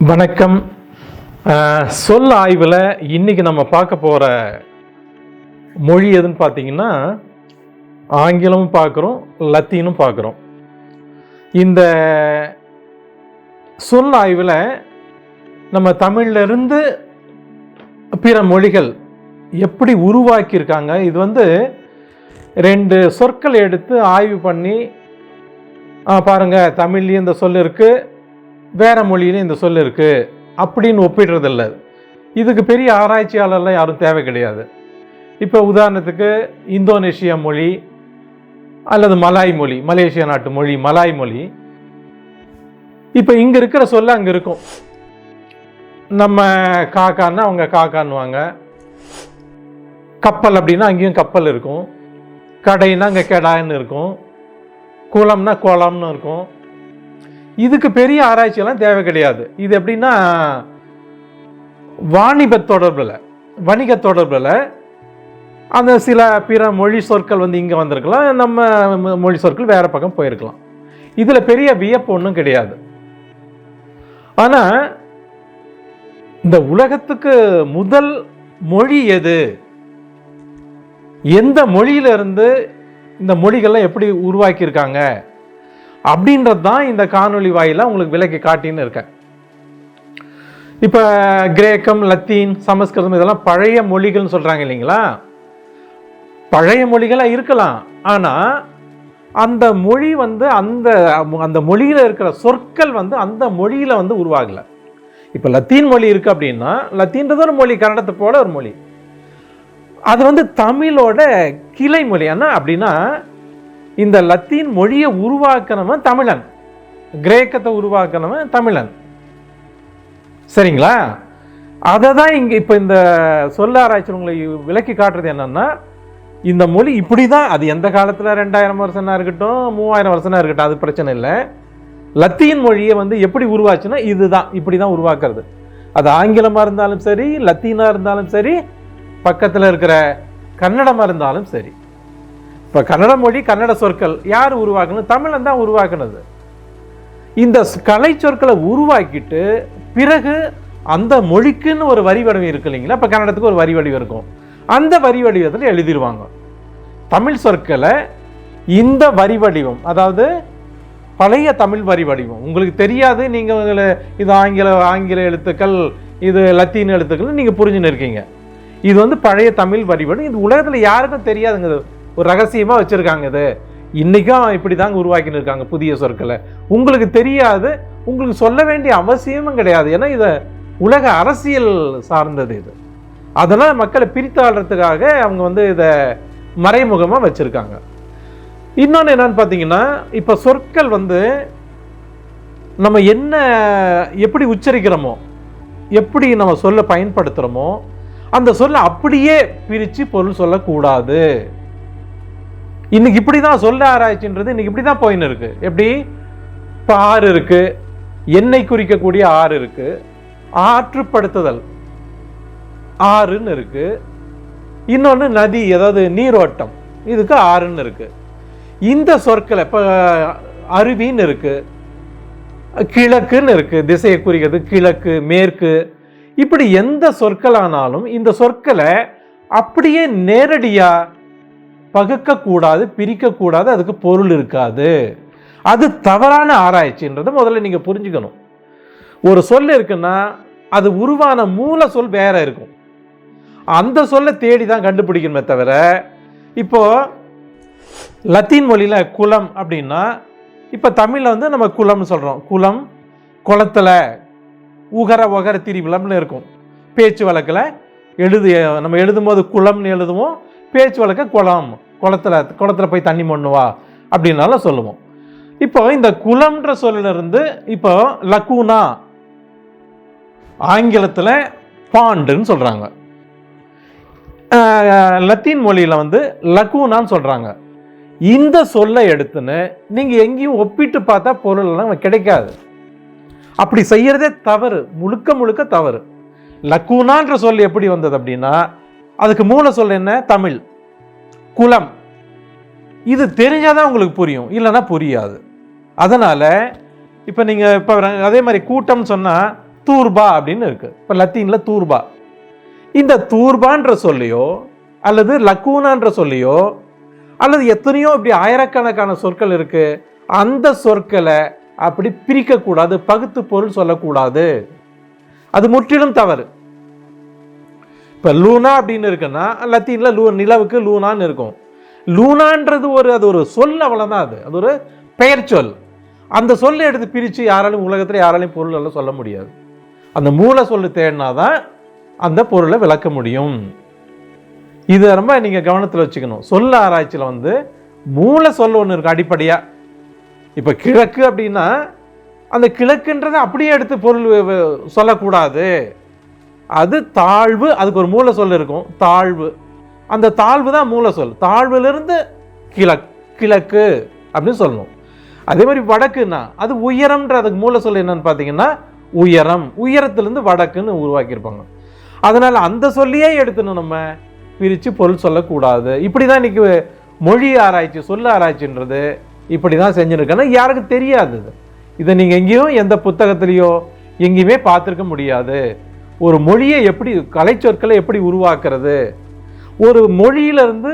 வணக்கம். சொல் ஆய்வில் இன்றைக்கி நம்ம பார்க்க போகிற மொழி எதுன்னு பார்த்தீங்கன்னா ஆங்கிலமும் பார்க்குறோம் லத்தீனும் பார்க்குறோம். இந்த சொல் ஆய்வில் நம்ம தமிழ்ல இருந்து பிற மொழிகள் எப்படி உருவாக்கியிருக்காங்க இது வந்து ரெண்டு சொற்கள் எடுத்து ஆய்வு பண்ணி பாருங்கள் தமிழ்லேயும் இந்த சொல் இருக்குது வேற மொழியிலும் இந்த சொல் இருக்குது அப்படின்னு ஒப்பிடுறதில்ல. இதுக்கு பெரிய ஆராய்ச்சியாளர்லாம் யாரும் தேவை கிடையாது. இப்போ உதாரணத்துக்கு இந்தோனேஷியா மொழி அல்லது மலாய் மொழி மலேசியா நாட்டு மொழி மலாய் மொழி. இப்போ இங்கே இருக்கிற சொல்ல அங்கே இருக்கும். நம்ம காக்கான்னா அவங்க காக்கான்னுவாங்க. கப்பல் அப்படின்னா அங்கேயும் கப்பல் இருக்கும். கடைன்னா அங்கே கெடான்னு இருக்கும். குளம்னா குளம்னு இருக்கும். இதுக்கு பெரிய ஆராய்ச்சியெல்லாம் தேவை கிடையாது. இது எப்படின்னா வாணிப தொடர்பில் வணிக தொடர்பில் அந்த சில பிற மொழி சொற்கள் வந்து இங்கே வந்திருக்கலாம் நம்ம மொழி சொற்கள் வேறு பக்கம் போயிருக்கலாம். இதில் பெரிய வியப்பு ஒன்றும் கிடையாது. ஆனால் இந்த உலகத்துக்கு முதல் மொழி எது? எந்த மொழியிலிருந்து இந்த மொழிகள்லாம் எப்படி உருவாக்கியிருக்காங்க? அப்படின்றது தான் இந்த காணொளி வாயில உங்களுக்கு விலக்கி காட்டின்னு இருக்கேன். இப்போ கிரேக்கம் லத்தீன் சமஸ்கிருதம் இதெல்லாம் பழைய மொழிகள்னு சொல்கிறாங்க இல்லைங்களா? பழைய மொழிகளாக இருக்கலாம். ஆனால் அந்த மொழி வந்து அந்த அந்த மொழியில் இருக்கிற சொற்கள் வந்து அந்த மொழியில் வந்து உருவாகலை. இப்போ லத்தீன் மொழி இருக்குது அப்படின்னா லத்தீன்றது ஒரு மொழி கன்னடத்தை போல ஒரு மொழி. அது வந்து தமிழோட கிளை மொழி என்ன அப்படின்னா இந்த லத்தீன் மொழியை உருவாக்கினவன் தமிழன். கிரேக்கத்தை உருவாக்கினவன் தமிழன். சரிங்களா? அதை தான் இங்கே இப்போ இந்த சொல்ல உங்களை விளக்கி காட்டுறது என்னென்னா இந்த மொழி இப்படி தான் அது எந்த காலத்தில் ரெண்டாயிரம் வருஷம்னா இருக்கட்டும் மூவாயிரம் வருஷம்னா இருக்கட்டும் அது பிரச்சனை இல்லை. லத்தீன் மொழியை வந்து எப்படி உருவாச்சுன்னா இதுதான் இப்படி தான் உருவாக்குறது. அது ஆங்கிலமாக இருந்தாலும் சரி லத்தீனாக இருந்தாலும் சரி பக்கத்தில் இருக்கிற கன்னடமாக இருந்தாலும் சரி. இப்போ கன்னட மொழி கன்னட சொற்கள் யார் உருவாக்கணும் தமிழன் தான் உருவாக்குனது. இந்த ஸ்- கலை சொற்களை உருவாக்கிட்டு பிறகு அந்த மொழிக்குன்னு ஒரு வரி வடிவம் இருக்கு இல்லைங்களா? இப்போ கன்னடத்துக்கு ஒரு வரி வடிவம் இருக்கும். அந்த வரி வடிவத்தில் எழுதிடுவாங்க. தமிழ் சொற்களை இந்த வரி வடிவம் அதாவது பழைய தமிழ் வரி வடிவம். உங்களுக்கு தெரியாது நீங்கள் இது ஆங்கில ஆங்கில எழுத்துக்கள் இது லத்தீன் எழுத்துக்கள் நீங்கள் புரிஞ்சுன்னு இருக்கீங்க. இது வந்து பழைய தமிழ் வரி வடிவம். இது உலகத்தில் யாருக்கும் தெரியாதுங்கிறது. ஒரு ரகசியமாக வச்சுருக்காங்க இது. இன்றைக்கும் இப்படி தாங்க உருவாக்கின்னு இருக்காங்க புதிய சொற்களை. உங்களுக்கு தெரியாது உங்களுக்கு சொல்ல வேண்டிய அவசியமும் கிடையாது. ஏன்னா இதை உலக அரசியல் சார்ந்தது இது. அதனால் மக்களை பிரித்தாடுறதுக்காக அவங்க வந்து இதை மறைமுகமாக வச்சுருக்காங்க. இன்னொன்று என்னன்னு பார்த்தீங்கன்னா இப்போ சொற்கள் வந்து நம்ம என்ன எப்படி உச்சரிக்கிறோமோ எப்படி நம்ம சொல்ல பயன்படுத்துகிறோமோ அந்த சொல்லை அப்படியே பிரித்து பொருள் சொல்லக்கூடாது. இன்னைக்கு இப்படி தான் சொல்ல ஆராய்ச்சின்றது இன்னைக்கு இப்படி தான் போயின்னு இருக்கு. எப்படி? இப்போ ஆறு இருக்கு. எண்ணெய் குறிக்கக்கூடிய ஆறு இருக்கு. ஆற்றுப்படுத்துதல் ஆறுன்னு இருக்கு. இன்னொன்று நதி அதாவது நீரோட்டம். இதுக்கு ஆறுன்னு இருக்கு. இந்த சொற்களை இப்போ அருவின்னு இருக்கு. கிழக்குன்னு இருக்கு. திசையை குறிக்கிறது கிழக்கு மேற்கு. இப்படி எந்த சொற்களானாலும் இந்த சொற்களை அப்படியே நேரடியாக பகுக்கக்கூடாது பிரிக்கக்கூடாது அதுக்கு பொருள் இருக்காது. அது தவறான ஆராய்ச்சின்றதை முதல்ல நீங்கள் புரிஞ்சுக்கணும். ஒரு சொல் இருக்குன்னா அது உருவான மூல சொல் வேற இருக்கும். அந்த சொல்லை தேடி தான் கண்டுபிடிக்கணுமே தவிர இப்போ லத்தீன் மொழியில் குலம் அப்படின்னா இப்போ தமிழில் வந்து நம்ம குலம்னு சொல்கிறோம் குலம் குளத்துல உகர ஒகர திரிவிலம்னு இருக்கும். பேச்சு வழக்கில் எழுது நம்ம எழுதும்போது குளம்னு எழுதுவோம் பேச்சு வழக்க குளம் குளத்துல குளத்துல போய் தண்ணி மண்ணுவா அப்படின்னாலும் சொல்லுவோம். இப்போ இந்த குளம்ன்ற சொல்லிலிருந்து இப்போ லக்கூனா ஆங்கிலத்தில் பாண்டுன்னு சொல்கிறாங்க லத்தீன் மொழியில் வந்து லக்கூனான்னு சொல்கிறாங்க இந்த சொல்லை எடுத்துன்னு நீங்கள் எங்கேயும் ஒப்பிட்டு பார்த்தா பொருள்லாம் கிடைக்காது. அப்படி செய்கிறதே தவறு முழுக்க முழுக்க தவறு. லக்கூனான்ற சொல் எப்படி வந்தது அப்படின்னா அதுக்கு மூல சொல் என்ன? தமிழ். குலம் இது தெரிஞ்சாதான் உங்களுக்கு புரியும். இல்லைன்னா புரியாது. அதனால இப்போ நீங்கள் இப்போ அதே மாதிரி கூட்டம் சொன்னால் தூர்பா அப்படின்னு இருக்கு. இப்போ லத்தீனில் தூர்பா. இந்த தூர்பான்ற சொல்லியோ அல்லது லக்கூனான்ற சொல்லியோ அல்லது எத்தனையோ இப்படி ஆயிரக்கணக்கான சொற்கள் இருக்கு. அந்த சொற்களை அப்படி பிரிக்கக்கூடாது பகுத்து பொருள் சொல்லக்கூடாது. அது முற்றிலும் தவறு. இப்போ லூனா அப்படின்னு இருக்குன்னா லத்தீனில் லூ நிலவுக்கு லூனான்னு இருக்கும். லூனான்றது ஒரு அது ஒரு சொல் அவ்வளோதான் அது. அது ஒரு பெயர் சொல். அந்த சொல்லை எடுத்து பிரித்து யாராலையும் உலகத்தில் யாராலையும் பொருள் எல்லாம் சொல்ல முடியாது. அந்த மூல சொல்லு தேடினா தான் அந்த பொருளை விளக்க முடியும். இதை ரொம்ப நீங்கள் கவனத்தில் வச்சுக்கணும். சொல்ல ஆராய்ச்சியில் வந்து மூல சொல் ஒன்று இருக்குது அடிப்படையாக இப்போ கிழக்கு அப்படின்னா அந்த கிழக்குன்றதை அப்படியே எடுத்து பொருள் சொல்லக்கூடாது. அது தாழ்வு அதுக்கு ஒரு மூல சொல் இருக்கும். தாழ்வு. அந்த தாழ்வு தான் மூல சொல் தாழ்விலிருந்து கிழக் கிழக்கு அப்படின்னு சொல்லணும். அதே மாதிரி வடக்குன்னா அது உயரம்ன்ற அதுக்கு மூல சொல் என்னன்னு பார்த்தீங்கன்னா உயரம். உயரத்திலிருந்து வடக்குன்னு உருவாக்கியிருப்பாங்க. அதனால் அந்த சொல்லியே எடுத்துணும் நம்ம பிரித்து பொருள் சொல்லக்கூடாது. இப்படி தான் இன்னைக்கு மொழி ஆராய்ச்சி சொல்ல ஆராய்ச்சின்றது இப்படி தான் செஞ்சுருக்கேன்னா யாருக்கும் தெரியாது இதை. நீங்கள் எங்கேயும் எந்த புத்தகத்துலேயோ எங்கேயுமே பார்த்துருக்க முடியாது. ஒரு மொழியை எப்படி கலைச்சொற்களை எப்படி உருவாக்குறது? ஒரு மொழியிலிருந்து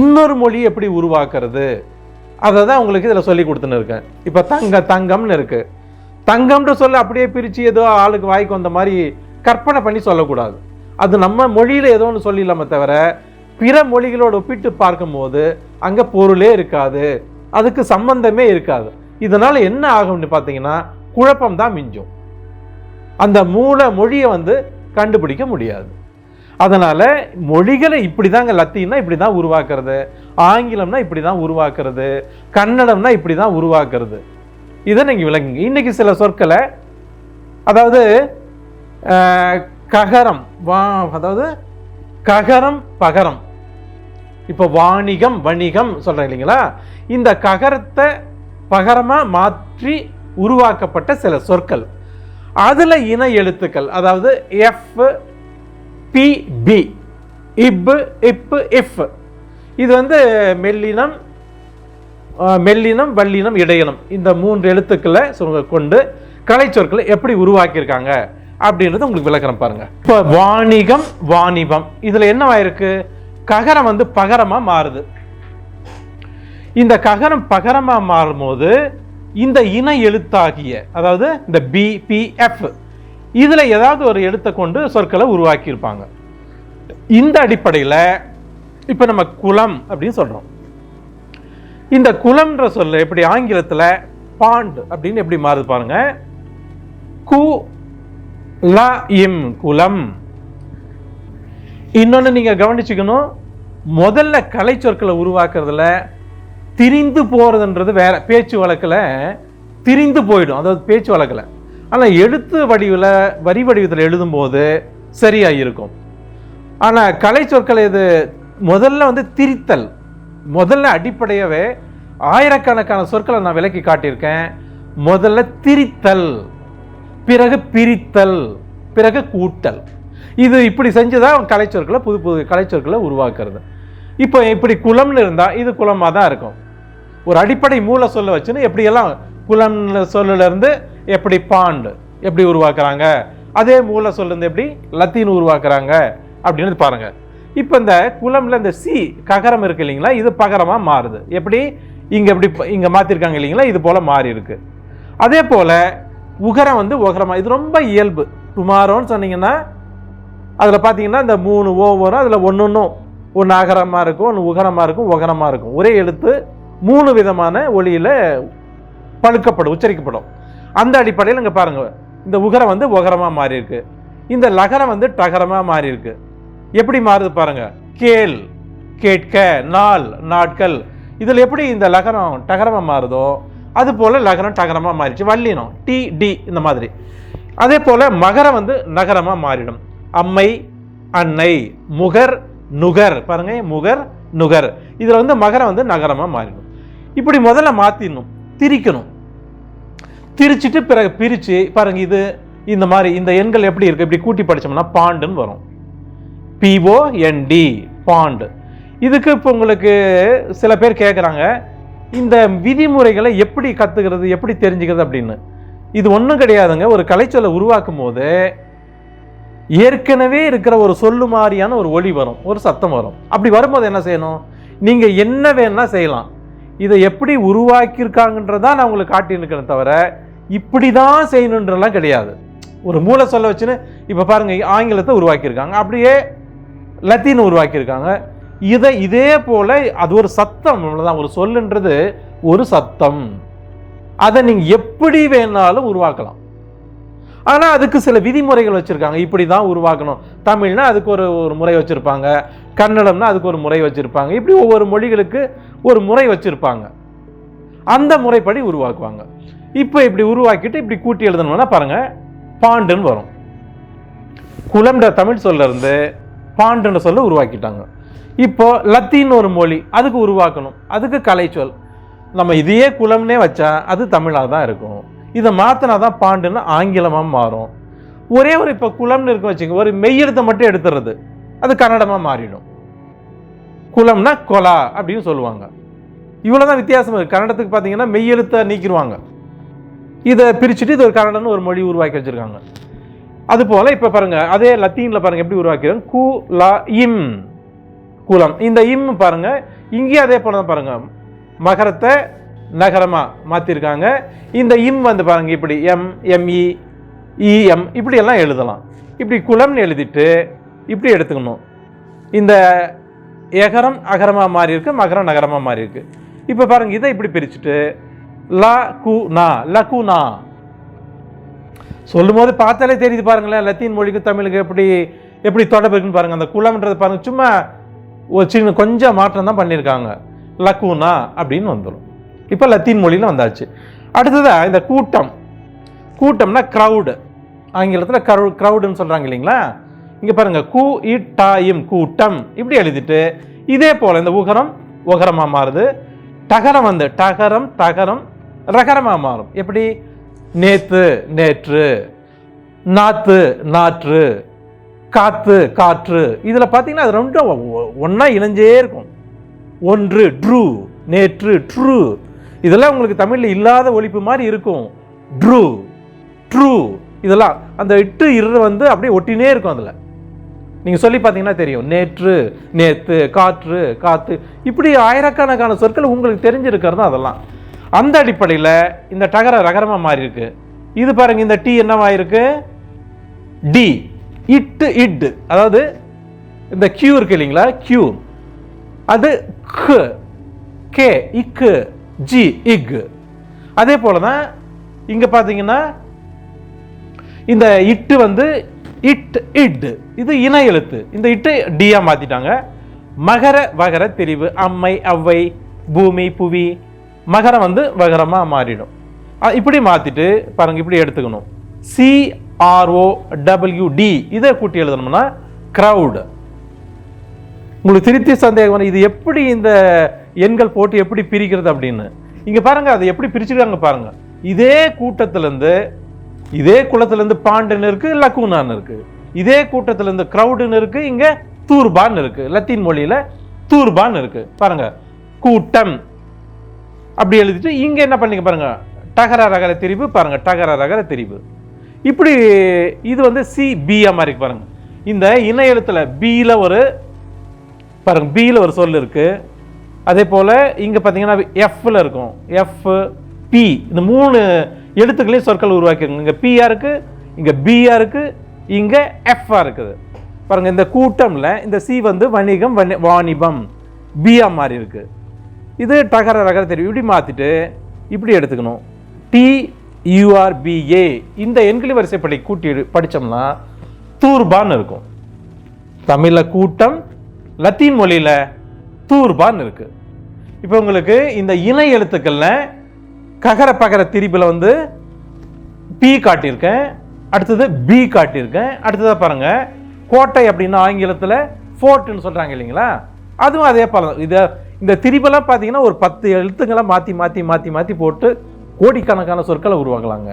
இன்னொரு மொழி எப்படி உருவாக்குறது? அதை தான் உங்களுக்கு இதில் சொல்லி கொடுத்துன்னு இருக்கேன். இப்போ தங்க தங்கம்னு இருக்குது தங்கம்ன்ற சொல்ல அப்படியே பிரித்து ஏதோ ஆளுக்கு வாய்க்கு வந்த மாதிரி கற்பனை பண்ணி சொல்லக்கூடாது. அது நம்ம மொழியில் ஏதோ ஒன்று சொல்லிடலாமே தவிர பிற மொழிகளோடு ஒப்பிட்டு பார்க்கும்போது அங்கே பொருளே இருக்காது. அதுக்கு சம்பந்தமே இருக்காது. இதனால் என்ன ஆகும்னு பார்த்தீங்கன்னா குழப்பம் தான் மிஞ்சும். அந்த மூல மொழியை வந்து கண்டுபிடிக்க முடியாது. அதனால் மொழிகளை இப்படி தாங்க லத்தீன்னா இப்படி தான் உருவாக்குறது ஆங்கிலம்னா இப்படி தான் உருவாக்குறது கன்னடம்னா இப்படி தான் உருவாக்குறது. இதை நீங்கள் விளங்குங்க இன்றைக்கி சில சொற்களை அதாவது ககரம் வா அதாவது ககரம் பகரம். இப்போ வாணிகம் வணிகம் சொல்கிறேன் இல்லைங்களா? இந்த ககரத்தை பகரமாக மாற்றி உருவாக்கப்பட்ட சில சொற்கள். அதில் இன எழுத்துக்கள் அதாவது எஃப் பி பி இப்பு இப்பு இஃப் இது வந்து மெல்லினம் மெல்லினம் வல்லினம் இடையினம். இந்த மூன்று எழுத்துக்களை கொண்டு கொண்டு கலைச்சொற்களை எப்படி உருவாக்கியிருக்காங்க அப்படின்றது உங்களுக்கு விளக்கறம் பாருங்க. இப்போ வாணிகம் வாணிபம். இதில் என்னவாயிருக்கு? ககரம் வந்து பகரமாக மாறுது. இந்த ககரம் பகரமாக மாறும்போது இந்த இன எழுத்தாகிய அதாவது இந்த பிபிஎஃப் இதில் ஏதாவது ஒரு எழுத்தை கொண்டு சொற்களை உருவாக்கியிருப்பாங்க. இந்த அடிப்படையில் இப்போ நம்ம குலம் அப்படின்னு சொல்றோம். இந்த குலம்ன்ற சொல்ல எப்படி ஆங்கிலத்தில் பாண்ட் அப்படின்னு எப்படி மாறுது பாருங்க. கு ல இம் குலம் இன்னொன்னு நீங்கள் கவனிச்சுக்கணும் முதல்ல கலை சொற்களை உருவாக்குறதுல திரிந்து போகிறதுன்றது வேற பேச்சு வழக்கில் திரிந்து போயிடும். அதாவது பேச்சு வழக்கில். ஆனால் எழுத்து வடிவில் வரி வடிவத்தில் எழுதும்போது சரியாக இருக்கும் ஆனால் கலை சொற்களை இது முதல்ல வந்து திரித்தல். முதல்ல அடிப்படையாகவே ஆயிரக்கணக்கான சொற்களை நான் விளக்கி காட்டியிருக்கேன். முதல்ல திரித்தல் பிறகு பிரித்தல் பிறகு கூட்டல். இது இப்படி செஞ்சுதான் கலைச்சொற்களை புது புது கலைச்சொற்களை உருவாக்குறது. இப்போ இப்படி குலம்னு இருந்தால் இது குலமாக தான் இருக்கும். ஒரு அடிப்படை மூல சொல்ல வச்சுன்னு எப்படியெல்லாம் குலம் சொல்லுலேருந்து எப்படி பாண்டு எப்படி உருவாக்குறாங்க? அதே மூல சொல்லிருந்து எப்படி லத்தீன் உருவாக்குறாங்க அப்படின்னு பாருங்கள் இப்போ இந்த குலம்ல இந்த சி ககரம் இருக்கு இல்லைங்களா? இது பகரமாக மாறுது. எப்படி? இங்கே எப்படி இங்கே மாற்றிருக்காங்க இல்லைங்களா? இது போல் மாறி இருக்கு. அதே போல் உகரம் வந்து உகரமாக இது ரொம்ப இயல்பு. டுமாரோன்னு சொன்னீங்கன்னா அதில் பார்த்தீங்கன்னா இந்த மூணு ஓ வரும் அதில் ஒன்று ஒன்றும் ஒன்று அகரமாக இருக்கும் ஒன்று உகரமாக இருக்கும் உகரமாக இருக்கும். ஒரே எழுத்து மூணு விதமான ஒளியில் பழுக்கப்படும் உச்சரிக்கப்படும். அந்த அடிப்படையில் இங்கே பாருங்கள் இந்த உகரம் வந்து உகரமாக மாறி இருக்கு இந்த லகரம் வந்து டகரமாக மாறி இருக்கு எப்படி மாறுது பாருங்க? கேள் கேட்க நாள் நாட்கள். இதில் எப்படி இந்த லகரம் டகரமாக மாறுதோ அது போல் லகரம் டகரமாக மாறிடுச்சு வல்லினம் டி டி இந்த மாதிரி. அதே போல் மகரம் வந்து நகரமாக மாறிடும். அம்மை அன்னை முகர் நுகர். பாருங்க முகர் நுகர். இதில் வந்து மகரம் வந்து நகரமாக மாறிடும். இப்படி முதல்ல மாற்றிடணும் திரிக்கணும். திரிச்சிட்டு பிறகு பிரிச்சு பாருங்க இது இந்த மாதிரி இந்த எண்கள் எப்படி இருக்குது இப்படி கூட்டி படித்தோம்னா பாண்டுன்னு வரும். B O N D bond. இதுக்கு இப்போ உங்களுக்கு சில பேர் கேட்குறாங்க இந்த விதிமுறைகளை எப்படி கற்றுக்கிறது எப்படி தெரிஞ்சுக்கிறது அப்படின்னு. இது ஒன்றும் கிடையாதுங்க. ஒரு கலைச்சொலை உருவாக்கும் போது ஏற்கனவே இருக்கிற ஒரு சொல்லு மாதிரியான ஒரு ஒளி வரும் ஒரு சத்தம் வரும். அப்படி வரும்போது என்ன செய்யணும்? நீங்கள் என்ன வேணால் செய்யலாம். இதை எப்படி உருவாக்கியிருக்காங்கன்றதான் நான் உங்களுக்கு காட்டியிருக்கிறேன் தவிர இப்படி தான் செய்யணுன்றலாம் கிடையாது. ஒரு மூளை சொல்ல வச்சுன்னு இப்போ பாருங்கள் ஆங்கிலத்தை உருவாக்கியிருக்காங்க. அப்படியே லத்தீன் உருவாக்கியிருக்காங்க. இதை இதே போல் அது ஒரு சத்தம் தான் ஒரு சொல்லுன்றது ஒரு சத்தம். அதை நீங்கள் எப்படி வேணாலும் உருவாக்கலாம். ஆனால் அதுக்கு சில விதிமுறைகள் வச்சுருக்காங்க. இப்படி தான் உருவாக்கணும். தமிழ்னா அதுக்கு ஒரு ஒரு முறை வச்சுருப்பாங்க. கன்னடம்னா அதுக்கு ஒரு முறை வச்சுருப்பாங்க. இப்படி ஒவ்வொரு மொழிகளுக்கு ஒரு முறை வச்சுருப்பாங்க. அந்த முறைப்படி உருவாக்குவாங்க. இப்போ இப்படி உருவாக்கிட்டு இப்படி கூட்டி எழுதணும்னா பாருங்கள் பாண்டுன்னு வரும். குலம்ன்ற தமிழ் சொல்ல இருந்து பாண்டுன்ற சொல்ல உருவாக்கிட்டாங்க. இப்போ லத்தீன் ஒரு மொழி அதுக்கு உருவாக்கணும். அதுக்கு கலைச்சொல். நம்ம இதையே குலம்னே வச்சா அது தமிழாக தான் இருக்கும். இதை மாற்றினா தான் பாண்டுன்னு ஆங்கிலமாக மாறும். ஒரே ஒரு இப்போ குலம்னு இருக்க வச்சுங்க ஒரு மெய்யெழுத்தை மட்டும் எடுத்துறது. அது கன்னடமாக மாறிடும். குளம்னா கொலா அப்படின்னு சொல்லுவாங்க. இவ்வளோ தான் வித்தியாசம் இருக்குது கன்னடத்துக்கு பார்த்தீங்கன்னா மெய்யெழுத்தை நீக்கிடுவாங்க. இதை பிரிச்சுட்டு இது ஒரு கன்னடம்னு ஒரு மொழி உருவாக்கி வச்சுருக்காங்க. அது போல் இப்போ பாருங்கள் அதே லத்தீனில் பாருங்கள் எப்படி உருவாக்கிறாங்க கு லா இம். குலம் இந்த இம் பாருங்க இங்கேயும் அதே போல தான் பாருங்கள் மகரத்தை நகரமாக மாற்றிருக்காங்க இந்த இம் வந்து பாருங்க இப்படி எம் எம்இ இஎம் இப்படியெல்லாம் எழுதலாம். இப்படி குலம்னு எழுதிட்டு இப்படி எடுத்துக்கணும். இந்த எகரம் அகரமாக மாறி இருக்கு மகரம் நகரமாக மாறி இருக்கு இப்போ பாருங்க இதை இப்படி பிரிச்சுட்டு ல கு நா லகுனா சொல்லும்போது பார்த்தாலே தெரியுது பாருங்களேன் லத்தீன் மொழிக்கு தமிழுக்கு எப்படி எப்படி தொடர்பு இருக்குன்னு பாருங்க. அந்த குளம்ன்றது பாருங்க சும்மா ஒரு சின்ன கொஞ்சம் மாற்றம் தான் பண்ணியிருக்காங்க லக்குனா அப்படின்னு வந்துடும் இப்போ லத்தீன் மொழியில் வந்தாச்சு. அடுத்ததாக இந்த கூட்டம். கூட்டம்னா க்ரௌடு ஆங்கிலத்தில் க்ரௌ க்ரௌடுன்னு சொல்கிறாங்க இல்லைங்களா? இங்கே பாருங்கள் கூ இட்டாயும் கூட்டம். இப்படி எழுதிட்டு இதே போல் இந்த உகரம் உகரமாக மாறுது. டகரம் வந்து டகரம் தகரம் ரகரமாக மாறும். எப்படி? நேத்து நேற்று நாத்து நாற்று காத்து காற்று. இதில் பார்த்தீங்கன்னா அது ரெண்டும் ஒன்றா இணைஞ்சே இருக்கும். ஒன்று ட்ரூ நேற்று ட்ரூ. இதெல்லாம் உங்களுக்கு தமிழில் இல்லாத ஒழிப்பு மாதிரி இருக்கும். ட்ரூ ட்ரூ இதெல்லாம் அந்த இட்டு இரு வந்து அப்படியே ஒட்டினே இருக்கும் அதில். நீங்கள் சொல்லி பார்த்தீங்கன்னா தெரியும். நேற்று நேத்து காற்று காற்று இப்படி ஆயிரக்கணக்கான சொற்கள் உங்களுக்கு தெரிஞ்சிருக்கிறது தான் அதெல்லாம். அந்த அடிப்படையில் இந்த டகர ரகரமாக மாறி இருக்கு. இது பாருங்க இந்த டி என்னவாயிருக்கு டி இட்டு இட் அதாவது இந்த கியூ இருக்கு இல்லைங்களா? கியூ அது கே இக்கு. ஜி இக் அதே போல தான் இங்கே பார்த்தீங்கன்னா இந்த இட்டு வந்து இட் இட். இது இன எழுத்து. இந்த இட்டு டியா மாற்றிட்டாங்க மகர வகர தெரிவு அம்மை அவ்வை பூமி புவி. மகரம் வந்து வகரமாக மாறிடும். இப்படி மாற்றிட்டு பாருங்க இப்படி எடுத்துக்கணும். சிஆர்ஓ டபிள்யூ டி இதை கூட்டி எழுதணும்னா க்ரௌடு உங்களுக்கு திருத்தி சந்தேகம் இது எப்படி இந்த எண்கள் போட்டு எப்படி பிரிக்கிறது அப்படின்னு. இங்கே பாருங்க அதை எப்படி பிரிச்சிருக்காங்க பாருங்க. இதே கூட்டத்திலேருந்து இதே குளத்துலேருந்து பாண்டுன்னு இருக்கு லக்கூனான்னு இருக்கு. இதே கூட்டத்திலேருந்து க்ரௌடுன்னு இருக்கு இங்கே தூர்பான் இருக்கு. லத்தீன் மொழியில் தூர்பான் இருக்கு. பாருங்க கூட்டம். அப்படி எழுதிட்டு இங்கே என்ன பண்ணிக்க பாருங்க டகர ரகர திரிவு பாருங்க டகர ரகர திரிவு இப்படி இது வந்து சி பியா மாதிரி இருக்கு பாருங்க. இந்த இன பியில் ஒரு பாருங்க பியில் ஒரு சொல் இருக்குது அதே போல் இங்கே பார்த்தீங்கன்னா எஃப்ல இருக்கும். எஃப் பி இந்த மூணு எழுத்துக்களையும் சொற்கள் உருவாக்கிருங்க இங்கே பியா இருக்குது இங்கே பியா இருக்குது இங்கே எஃப்ஆ இருக்குது. பாருங்கள் இந்த கூட்டமில் இந்த சி வந்து வணிகம் வணி- வாணிபம் பியா மாதிரி இருக்குது இது டகர ரகர தெரியும். இப்படி மாற்றிட்டு இப்படி எடுத்துக்கணும். டி யூஆர்பிஏ இந்த எண்களி வரிசைப்படி கூட்டி படித்தோம்னா தூர்பான் இருக்கும். தமிழில் கூட்டம் லத்தீன் மொழியில் தூர்பான் இருக்குது இப்போ உங்களுக்கு இந்த இணை எழுத்துக்கள்ல ககர பகர திரிப்பில் வந்து பி காட்டியிருக்கேன். அடுத்தது பி காட்டியிருக்கேன். அடுத்ததாக பாருங்க கோட்டை அப்படின்னா ஆங்கிலத்தில் ஃபோர்ட்னு சொல்கிறாங்க இல்லைங்களா? அதுவும் அதே போல இதை இந்த திரிப்பெல்லாம் பார்த்தீங்கன்னா ஒரு பத்து எழுத்துக்களை மாற்றி மாற்றி மாற்றி மாற்றி போட்டு கோடிக்கணக்கான சொற்களை உருவாக்கலாங்க.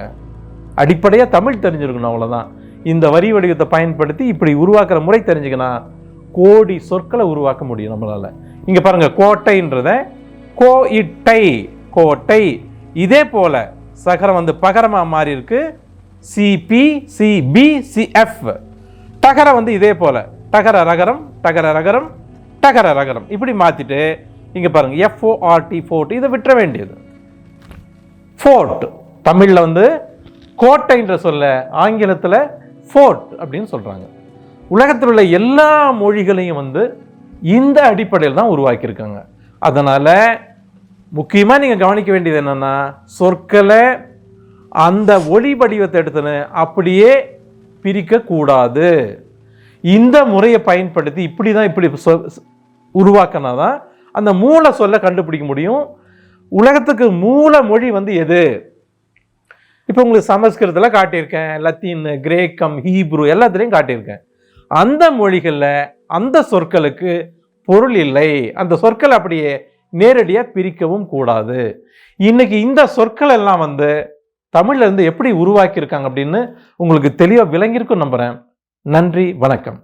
அடிப்படையாக தமிழ் தெரிஞ்சிருக்கணும் அவ்வளோதான் இந்த வரி வடிவத்தை பயன்படுத்தி இப்படி உருவாக்குற முறை தெரிஞ்சுக்கணும். கோடி சொற்களை உருவாக்க முடியும் நம்மளால். இங்கே பாருங்கள் கோட்டைன்றத கோ இட்டை கோட்டை. இதே போல் சகரம் வந்து பகரமாக மாறி இருக்கு. சிபி சிபி சிஎஃப் டகரம் வந்து இதே போல் டகர ரகரம் டகர ரகரம் டகர ரகரம். இப்படி மாற்றிட்டு இங்கே பாருங்கள் எஃப்ஓஆர்டி ஃபோர்ட் இதை விட்டுற வேண்டியது. ஃபோர்ட் தமிழில் வந்து கோட்டைன்ற சொல்ல ஆங்கிலத்தில் ஃபோர்ட் அப்படின்னு சொல்கிறாங்க உலகத்தில் உள்ள எல்லா மொழிகளையும் வந்து இந்த அடிப்படையில் தான் உருவாக்கியிருக்காங்க. அதனால் முக்கியமாக நீங்கள் கவனிக்க வேண்டியது என்னென்னா சொற்களை அந்த ஒளி வடிவத்தை எடுத்துன்னு அப்படியே பிரிக்கக்கூடாது. இந்த முறையை பயன்படுத்தி இப்படி தான் இப்படி சொ- உருவாக்கினா தான் அந்த மூல சொல்ல கண்டுபிடிக்க முடியும். உலகத்துக்கு மூல மொழி வந்து எது? இப்போ உங்களுக்கு சமஸ்கிருதத்தில் காட்டியிருக்கேன். லத்தீன் கிரேக்கம் ஹீப்ரு எல்லாத்துலேயும் காட்டியிருக்கேன். அந்த மொழிகளில் அந்த சொற்களுக்கு பொருள் இல்லை. அந்த சொற்கள் அப்படியே நேரடியாக பிரிக்கவும் கூடாது. இன்னைக்கு இந்த சொற்கள் எல்லாம் வந்து தமிழ்ல இருந்து எப்படி உருவாக்கியிருக்காங்க அப்படின்னு உங்களுக்கு தெளிவாக விளங்கியிருக்கும் நம்புகிறேன் நன்றி வணக்கம்.